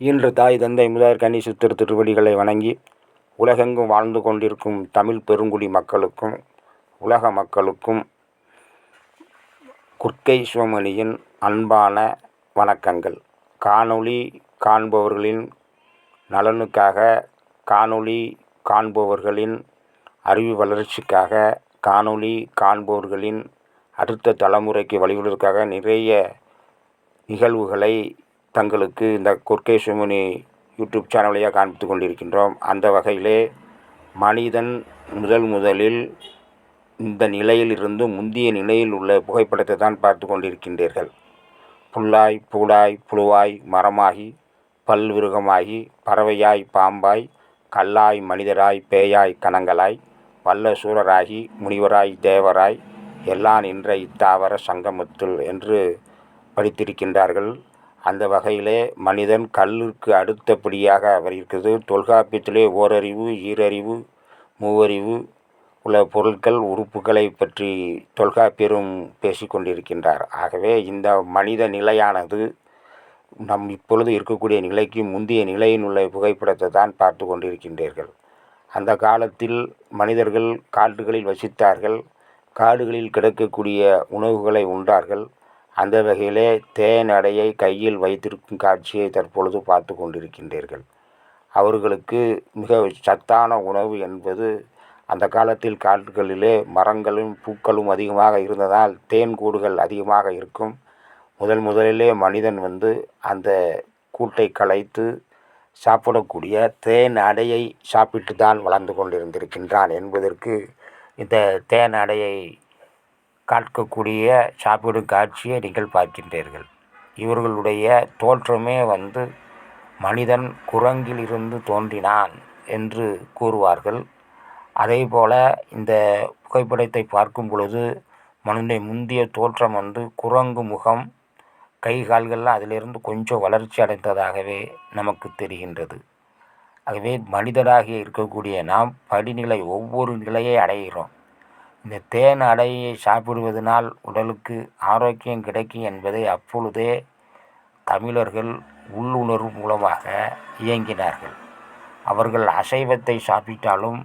இன்று தாய் தந்தை முதற் கன்னி சித்தர் திருவடிகளை வணங்கி உலகெங்கும் வாழ்ந்து கொண்டிருக்கும் தமிழ் பெருங்குடி மக்களுக்கும் உலக மக்களுக்கும் குர்க்கை சிவமணியின் அன்பான வணக்கங்கள். காணொளி காண்பவர்களின் நலனுக்காக காணொளி காண்பவர்களின் அறிவு வளர்ச்சிக்காக காணொளி காண்பவர்களின் அடுத்த தலைமுறைக்கு வழிவிடுவதற்காக நிறைய நிகழ்வுகளை தங்களுக்கு இந்த கொர்க்கை யூடியூப் சேனல் வழியாக காண்பித்து கொண்டிருக்கின்றோம். அந்த வகையிலே மனிதன் முதல் முதலில் இந்த நிலையில் இருந்து முந்திய நிலையில் உள்ள புகைப்படத்தை தான் பார்த்து கொண்டிருக்கின்றீர்கள். புல்லாய் பூடாய் புழுவாய் மரமாகி பல்விருகமாகி பறவையாய் பாம்பாய் கல்லாய் மனிதராய் பேயாய் கணங்களாய் வல்ல சூரராகி முனிவராய் தேவராய் எல்லாம் நின்ற இத்தாவர சங்கமத்துள் என்று படித்திருக்கின்றார்கள். அந்த வகையிலே மனிதன் கல்லுக்கு அடுத்தபடியாக அவர் இருக்கிறது தொல்காப்பியத்திலே ஓரறிவு ஈரறிவு மூவறிவு உள்ள பொருட்கள் உறுப்புகளை பற்றி தொல்காப்பியரும் பேசி கொண்டிருக்கின்றார். ஆகவே இந்த மனித நிலையானது நம் இப்பொழுது இருக்கக்கூடிய நிலைக்கு முந்தைய நிலையில் உள்ள புகைப்படத்தை தான் பார்த்து கொண்டிருக்கின்றீர்கள். அந்த காலத்தில் மனிதர்கள் காட்டுகளில் வசித்தார்கள். காடுகளில் கிடக்கக்கூடிய உணவுகளை உண்டார்கள். அந்த வகையிலே தேன் அடையை கையில் வைத்திருக்கும் காட்சியை தற்பொழுது பார்த்து கொண்டிருக்கின்றீர்கள். அவர்களுக்கு மிக சத்தான உணவு என்பது அந்த காலத்தில் காடுகளிலே மரங்களும் பூக்களும் அதிகமாக இருந்ததால் தேன் கூடுகள் அதிகமாக இருக்கும். முதல் முதலிலே மனிதன் வந்து அந்த கூட்டை கலைத்து சாப்பிடக்கூடிய தேன் அடையை சாப்பிட்டு தான் வளர்ந்து கொண்டிருந்திருக்கின்றான் என்பதற்கு இந்த தேன் அடையை காட்கக்கூடிய சாப்பிடும் காட்சியை நீங்கள் பார்க்கின்றீர்கள். இவர்களுடைய தோற்றமே வந்து மனிதன் குரங்கில் இருந்து தோன்றினான் என்று கூறுவார்கள். அதே போல் இந்த புகைப்படத்தை பார்க்கும் பொழுது மனிதனுடைய முந்திய தோற்றம் வந்து குரங்கு முகம் கை கால்கள்லாம் அதிலிருந்து கொஞ்சம் வளர்ச்சி அடைந்ததாகவே நமக்கு தெரிகின்றது. ஆகவே மனிதராக இருக்கக்கூடிய நாம் படிநிலை ஒவ்வொரு நிலையை அடைகிறோம். இந்த தேன் அடையை சாப்பிடுவதனால் உடலுக்கு ஆரோக்கியம் கிடைக்கும் என்பதை அப்பொழுதே தமிழர்கள் உள்ளுணர்வு மூலமாக இயங்கினார்கள். அவர்கள் அசைவத்தை சாப்பிட்டாலும்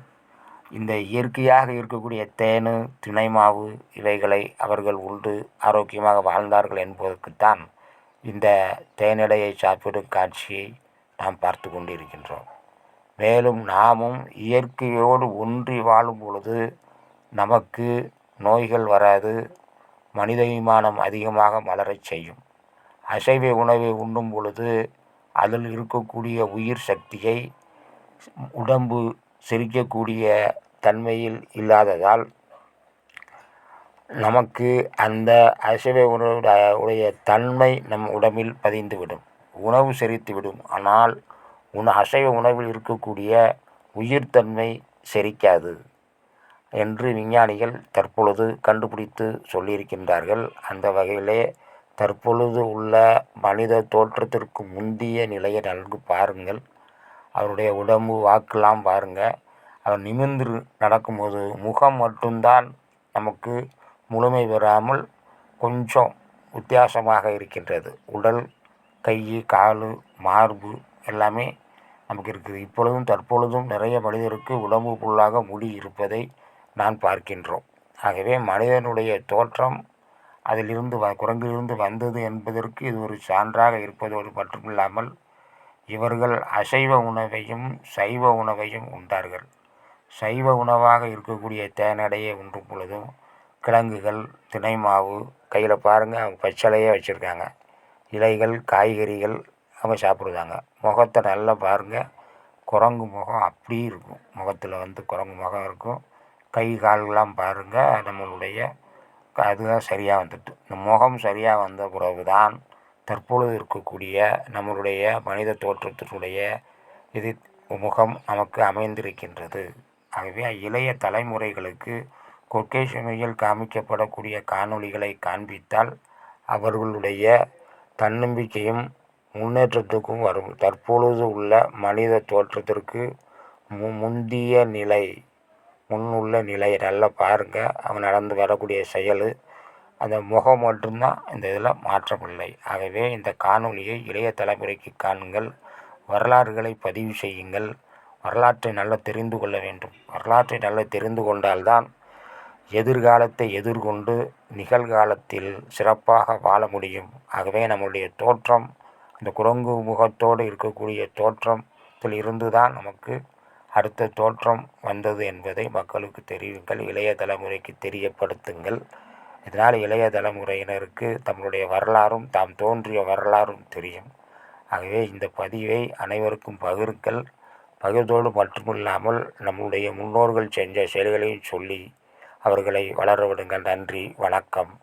இந்த இயற்கையாக இருக்கக்கூடிய தேன் தினை மாவு இவைகளை அவர்கள் உண்டு ஆரோக்கியமாக வாழ்ந்தார்கள் என்பதற்குத்தான் இந்த தேனடையை சாப்பிடும் காட்சியை நாம் பார்த்து கொண்டிருக்கின்றோம். மேலும் நாமும் இயற்கையோடு ஒன்றி வாழும் பொழுது நமக்கு நோய்கள் வராது மனித விமானம் அதிகமாக மலரச் செய்யும். அசைவ உணவை உண்ணும் பொழுது அதில் இருக்கக்கூடிய உயிர் சக்தியை உடம்பு செரிக்கக்கூடிய தன்மையில் இல்லாததால் நமக்கு அந்த அசைவ உணவுடைய உடைய தன்மை நம் உடம்பில் பதிந்துவிடும். உணவு செரித்துவிடும். ஆனால் உண அசைவ உணவில் இருக்கக்கூடிய உயிர்த்தன்மை செரிக்காது. என்று விஞ்ஞானிகள் தற்பொழுது கண்டுபிடித்து சொல்லியிருக்கின்றார்கள். அந்த வகையிலே தற்பொழுது உள்ள மனித தோற்றத்திற்கு முந்திய நிலையை நன்கு பாருங்கள். அவருடைய உடம்பு வாக்கெல்லாம் பாருங்கள் அவர் நிமிர்ந்து நடக்கும்போது முகம் மட்டும்தான் நமக்கு முழுமை பெறாமல் கொஞ்சம் வித்தியாசமாக இருக்கின்றது. உடல் கை கால் மார்பு எல்லாமே நமக்கு இருக்குது. இப்பொழுதும் தற்பொழுதும் நிறைய மனிதருக்கு உடம்பு ஃபுல்லாக முடி இருப்பதை நான் பார்க்கின்றோம். ஆகவே மனிதனுடைய தோற்றம் அதிலிருந்து வ குரங்கிலிருந்து வந்தது என்பதற்கு இது ஒரு சான்றாக இருப்பதோடு மட்டுமில்லாமல் இவர்கள் அசைவ உணவையும் சைவ உணவையும் உண்டார்கள். சைவ உணவாக இருக்கக்கூடிய தேனடையை உண்ணும் பொழுதும் கிழங்குகள் தினை மாவு கையில் பாருங்கள் அவங்க பச்சளையே வச்சுருக்காங்க. இலைகள் காய்கறிகள் அவங்க சாப்பிடுவாங்க முகத்தை நல்லா பாருங்கள் குரங்கு முகம் அப்படியே இருக்கும். முகத்தில் வந்து குரங்கு முகம் இருக்கும். கை கால்கள்லாம் பாருங்கள் நம்மளுடைய அதுதான் சரியாக வந்துட்டு. இந்த முகம் சரியாக வந்த பிறகு தான் தற்பொழுது இருக்கக்கூடிய நம்மளுடைய மனித தோற்றத்தினுடைய இது முகம் நமக்கு அமைந்திருக்கின்றது. ஆகவே இளைய தலைமுறைகளுக்கு கொர்க்கை சுமையில் காமிக்கப்படக்கூடிய காணொளிகளை காண்பித்தால் அவர்களுடைய தன்னம்பிக்கையும் முன்னேற்றத்துக்கும் வரும். தற்பொழுது உள்ள மனித தோற்றத்திற்கு மு முந்திய நிலை முன்னுள்ள நிலையை நல்லா பாருங்கள் அவன் நடந்து வரக்கூடிய செயல் அந்த முகம் மட்டும்தான் இந்த இதில் மாற்றமில்லை. ஆகவே இந்த காணொளியை இளைய தலைமுறைக்கு காணுங்கள். வரலாறுகளை பதிவு செய்யுங்கள். வரலாற்றை நல்லா தெரிந்து கொள்ள வேண்டும். வரலாற்றை நல்லா தெரிந்து கொண்டால்தான் எதிர்காலத்தை எதிர்கொண்டு நிகழ்காலத்தில் சிறப்பாக வாழ முடியும். ஆகவே நம்முடைய தோற்றம் இந்த குரங்கு முகத்தோடு இருக்கக்கூடிய தோற்றத்தில் இருந்து தான் நமக்கு அடுத்த தோற்றம் வந்தது என்பதை மக்களுக்கு தெரிவிங்கள் இளைய தலைமுறைக்கு தெரியப்படுத்துங்கள். இதனால் இளைய தலைமுறையினருக்கு தம்முடைய வரலாறும் தாம் தோன்றிய வரலாறும் தெரியும். ஆகவே இந்த பதிவை அனைவருக்கும் பகிருங்கள். பகிர்ந்தோடு மட்டுமில்லாமல் நம்முடைய முன்னோர்கள் செஞ்ச செயல்களையும் சொல்லி அவர்களை வளர விடுங்கள். நன்றி வணக்கம்.